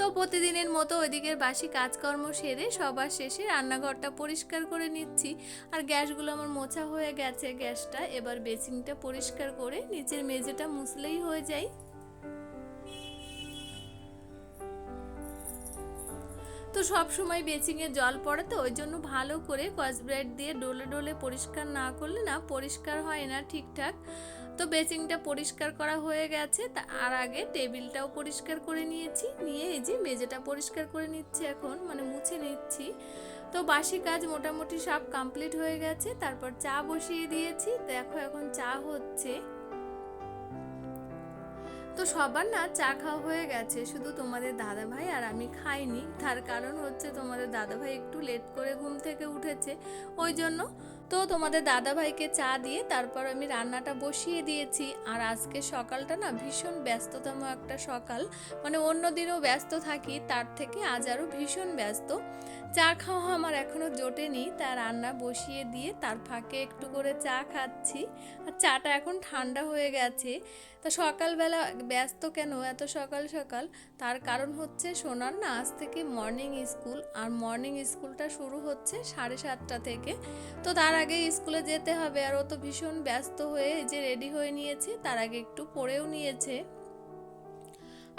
তো প্রতিদিনের মতো ওইদিকের বাসি কাজকর্ম সেরে সবার শেষে রান্নাঘরটা পরিষ্কার করে নিচ্ছি। আর গ্যাসগুলো আমার মোছা হয়ে গেছে গ্যাসটা, এবার বেসিনটা পরিষ্কার করে নিচের মেঝেটা মুছলেই হয়ে যায়। তো সব সময় বেচিংয়ে জল পড়ে তো, ওই জন্য ভালো করে কসব্রাইট দিয়ে ডোলে ডোলে পরিষ্কার না করলে না পরিষ্কার হয় না ঠিকঠাক। তো বেচিংটা পরিষ্কার করা হয়ে গেছে, তা আর আগে টেবিলটাও পরিষ্কার করে নিয়েছি, নিয়ে এই যে মেঝেটা পরিষ্কার করে নিচ্ছি এখন মানে মুছে নিচ্ছি। তো বাসি কাজ মোটামুটি সব কমপ্লিট হয়ে গেছে, তারপর চা বসিয়ে দিয়েছি, দেখো এখন চা হচ্ছে। তো সবার না চা খাওয়া হয়ে গেছে, শুধু তোমাদের দাদা ভাই আর আমি খাইনি, তার কারণ হচ্ছে তোমাদের দাদা ভাই একটু লেট করে ঘুম থেকে উঠেছে, ওই জন্য তো তোমাদের দাদা ভাইকে চা দিয়ে তারপর আমি রান্নাটা বসিয়ে দিয়েছি। আর আজকে সকালটা না ভীষণ ব্যস্ততম একটা সকাল। মানে অন্য দিনও ব্যস্ত থাকি, তার থেকে আজ আরও ভীষণ ব্যস্ত। চা খাওয়া আমার এখনও জোটেনি, তা রান্না বসিয়ে দিয়ে তার ফাঁকে একটু করে চা খাচ্ছি। আর চাটা এখন ঠান্ডা হয়ে গেছে। তা সকালবেলা ব্যস্ত কেন এত সকাল সকাল? তার কারণ হচ্ছে সোনার না আজ থেকে মর্নিং স্কুল আর মর্নিং স্কুলটা শুরু হচ্ছে সাড়ে সাতটা থেকে। তো তার আগে স্কুলে যেতে হবে আর ও তো ভীষণ ব্যস্ত হয়ে যে রেডি হয়ে নিয়েছে, তার আগে একটু পড়েও নিয়েছে।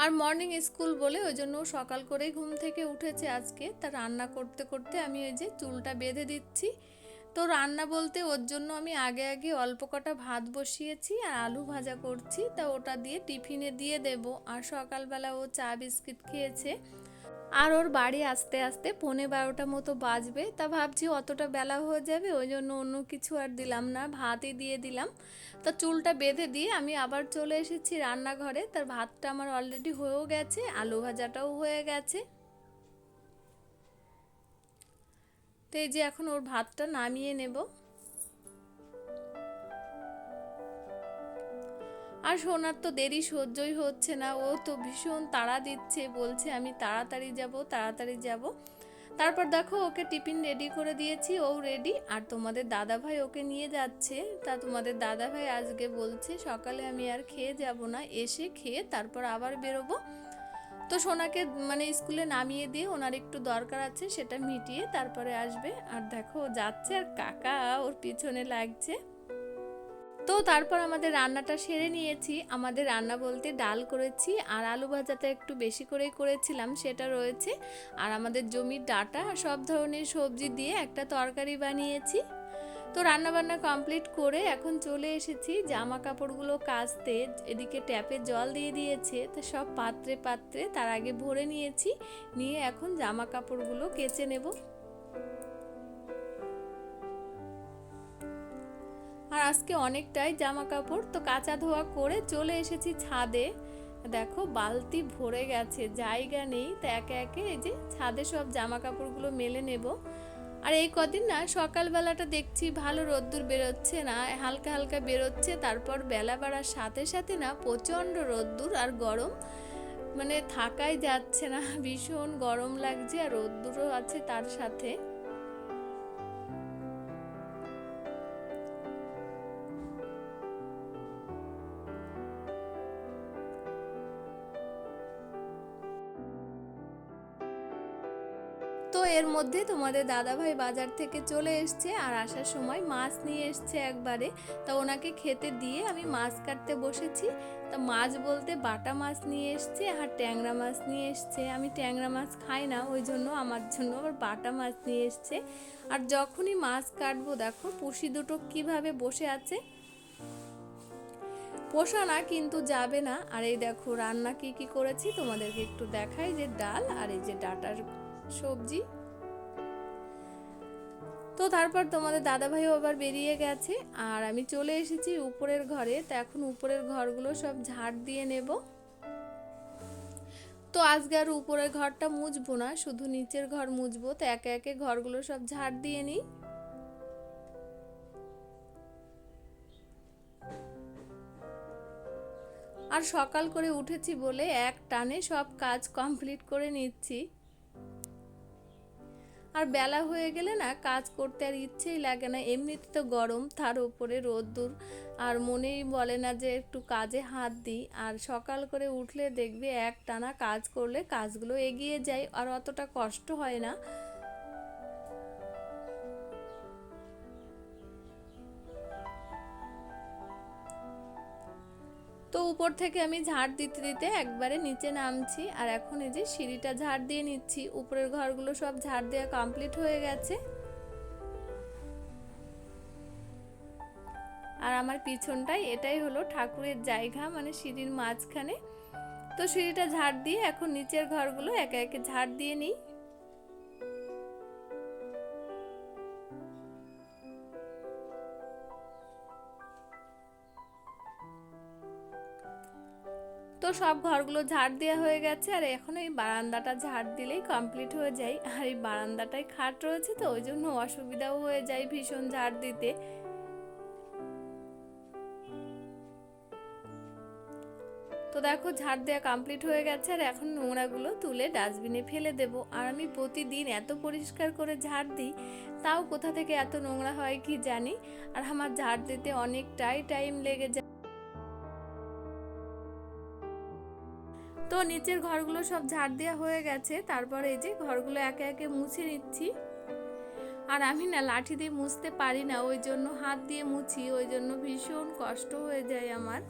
আর মর্নিং স্কুল বলে ওই জন্য সকাল করেই ঘুম থেকে উঠেছে আজকে। তা রান্না করতে করতে আমি ওই যে চুলটা বেঁধে দিচ্ছি। তো রান্না বলতে ওর জন্য আমি আগে আগে অল্প কটা ভাত বসিয়েছি আর আলু ভাজা করছি। তা ওটা দিয়ে টিফিনে দিয়ে দেব। আর সকালবেলা ও চা বিস্কিট খেয়েছে। আর ওর বাড়ি আসতে আসতে পৌনে বারোটা মতো বাজবে। তা ভাবছি অতটা বেলা হয়ে যাবে, ওই জন্য অন্য কিছু আর দিলাম না, ভাতই দিয়ে দিলাম। তা চুলটা বেঁধে দিয়ে আমি আবার চলে এসেছি রান্নাঘরে। তার ভাতটা আমার অলরেডি হয়েও গেছে, আলু ভাজাটাও হয়ে গেছে। তো এই যে এখন ওর ভাতটা নামিয়ে নেব। আর সোনার তো দেরি, সহ্যই হচ্ছে না। ও তো ভীষণ তাড়া দিচ্ছে, বলছে, আমি তাড়াতাড়ি যাব তাড়াতাড়ি যাব। তারপর দেখো, ওকে টিফিন রেডি করে দিয়েছি, ও রেডি আর তোমাদের দাদা ভাই ওকে নিয়ে যাচ্ছে। তা তোমাদের দাদা ভাই আজকে বলছে, সকালে আমি আর খেয়ে যাব না। এসে খেয়ে তারপর আবার বেরোবো। তো সোনাকে মানে স্কুলে নামিয়ে দিয়ে ওনার একটু দরকার আছে, সেটা মিটিয়ে তারপরে আসবে। আর দেখো যাচ্ছে আর কাকা ওর পিছনে লাগছে। তো তারপর আমাদের রান্নাটা সেরে নিয়েছি। আমাদের রান্না বলতে ডাল করেছি আর আলু ভাজাটা একটু বেশি করেই করেছিলাম, সেটা রয়েছে। আর আমাদের জমির ডাটা সব ধরনের সবজি দিয়ে একটা তরকারি বানিয়েছি। তো রান্নাবান্না কমপ্লিট করে এখন চলে এসেছি। জামা কাপড়গুলো কাচতে, এদিকে ট্যাপে জল দিয়ে দিয়েছে, তো সব পাত্রে পাত্রে তার আগে ভরে নিয়েছি। নিয়ে এখন জামা কাপড়গুলো কেচে নেব। আর আজকে অনেকটাই জামা কাপড় তো কাঁচা ধোয়া করে চলে এসেছি ছাদে। দেখো, বালতি ভরে গেছে, জায়গা নেই। তো একে একে এই যে ছাদে সব জামা কাপড়গুলো মেলে নেব। আর এই কদিন না, সকালবেলাটা দেখছি ভালো রোদ্দুর বেরোচ্ছে না, হালকা হালকা বেরোচ্ছে। তারপর বেলা বাড়ার সাথে সাথে না প্রচণ্ড রোদ্দুর আর গরম। মানে থাকাই যাচ্ছে না, ভীষণ গরম লাগছে আর রোদ্দুরও আছে তার সাথে। এর মধ্যে তোমাদের দাদাভাই বাজার থেকে চলে এসছে আর আসার সময় মাছ নিয়ে এসছে একবারে। তা ওনাকে খেতে দিয়ে আমি মাছ কাটতে বসেছি। তা মাছ বলতে বাটা মাছ নিয়ে এসছে আর ট্যাংরা মাছ নিয়ে এসছে। আমি ট্যাংরা মাছ খাই না, ওই জন্য আমার জন্য আবার বাটা মাছ নিয়ে এসছে। আর যখনই মাছ কাটবো দেখো, পুষি দুটো কীভাবে বসে আছে? পোষা না, কিন্তু যাবে না। আর এই দেখো, রান্না কি কি করেছি তোমাদেরকে একটু দেখাই যে ডাল আর এই যে ডাটার সবজি। তো তারপর তোমাদের দাদাভাইও আবার বেরিয়ে গেছে। আর আমি চলে এসেছি উপরের ঘরে। তো এখন উপরের ঘরগুলো সব ঝাড় দিয়ে নেব। তো আজকে আর উপরের ঘরটা মুছবো না, শুধু নিচের ঘর মুছবো। তো একে একে ঘরগুলো সব ঝাড় দিয়ে নিই। আর সকাল করে উঠেছি বলে এক টানে সব কাজ কমপ্লিট করে নিচ্ছি। আর বেলা হয়ে গেলে না কাজ করতে আর ইচ্ছেই লাগে না। এমনিতে তো গরম, তার উপরে রোদ্দুর। আর মনেই বলে না যে একটু কাজে হাত দিই। আর সকাল করে উঠলে দেখবে এক টানা কাজ করলে কাজগুলো এগিয়ে যায়, আর অতটা কষ্ট হয় না। উপর থেকে আমি ঝাড় দিতে দিতে একবারে নিচে নামছি। আর এখন এই যে সিঁড়িটা ঝাড় দিয়ে নিচ্ছি, উপরের ঘরগুলো সব ঝাড় দেওয়া কমপ্লিট হয়ে গেছে। আর আমার পিছনটাই এটাই হলো ঠাকুরের জায়গা মানে সিঁড়ির মাঝখানে। তো সিঁড়িটা ঝাড় দিয়ে এখন নিচের ঘরগুলো একে একে ঝাড় দিয়ে নিই। তো সব ঘরগুলো ঝাড় দেওয়া হয়ে গেছে, আর এখন এই বারান্দাটা ঝাড় দিলেই কমপ্লিট হয়ে যায়। আর এই বারান্দাটায় খাট রয়েছে তো, ওই জন্য অসুবিধাও হয়ে যায় ভীষণ ঝাড় দিতে। তো দেখো, ঝাড় দেওয়া কমপ্লিট হয়ে গেছে, আর এখন নোংরাগুলো তুলে ডাস্টবিনে ফেলে দেব। আর আমি প্রতিদিন এত পরিষ্কার করে ঝাড় দিই, তাও কোথা থেকে এত নোংরা হয় কি জানি? আর আমার ঝাড় দিতে অনেকটাই টাইম লেগে যায়। নিচের ঘরগুলো সব ঝাড় দেওয়া হয়ে গেছে। তারপরে এই যে ঘরগুলো একে একে মুছে নিচ্ছি। আর আমি না লাঠি দিয়ে মুছতে পারি না, ওই জন্য হাত দিয়ে মুছি, ওই জন্য ভীষণ কষ্ট হয়ে যায় আমার।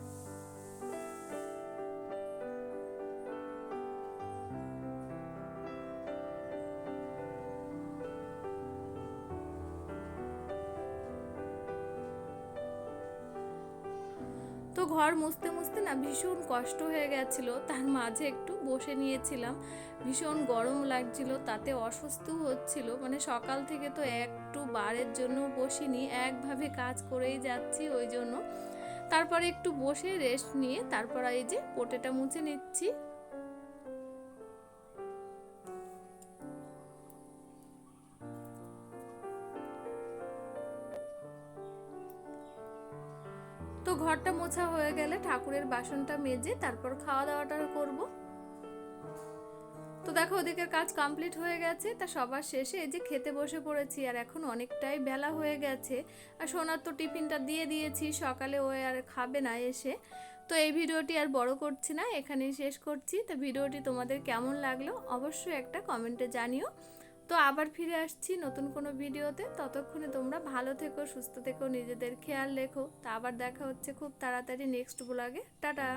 ঘর মুছতে মুছতে না ভীষণ কষ্ট হয়ে গেছিল। তার মাঝে একটু বসে নিয়েছিলাম। ভীষণ গরম লাগছিল, তাতে অসুস্থ হচ্ছিল। মানে সকাল থেকে তো একটু বারের জন্য বসিনি, একভাবে কাজ করেই যাচ্ছি ওই জন্য। তারপরে একটু বসে রেস্ট নিয়ে তারপর এই যে পোটেটা মুছে নিচ্ছি। মোছা হয়ে গেলে ঠাকুরের বাসনটা মেজে তারপর খাওয়া দাওয়াটা করব। তো দেখো ওদিকের কাজ কমপ্লিট হয়ে গেছে, তা সবার শেষে এই যে খেতে বসে পড়েছি আর এখন অনেকটাই বেলা হয়ে গেছে। আর সোনার তো টিফিনটা দিয়ে দিয়েছি, সকালে ও আর খাবে না এসে। তো এই ভিডিওটি আর বড় করছি না, এখানেই শেষ করছি। তো ভিডিওটি তোমাদের কেমন লাগল অবশ্যই একটা কমেন্টে জানিও। তো আবার ফিরে আসছি নতুন কোনো ভিডিওতে। ততক্ষণে তোমরা ভালো থেকো, সুস্থ থেকো, নিজেদের খেয়াল রেখো। তা আবার দেখা হচ্ছে খুব তাড়াতাড়ি নেক্সট ব্লগে টাটা!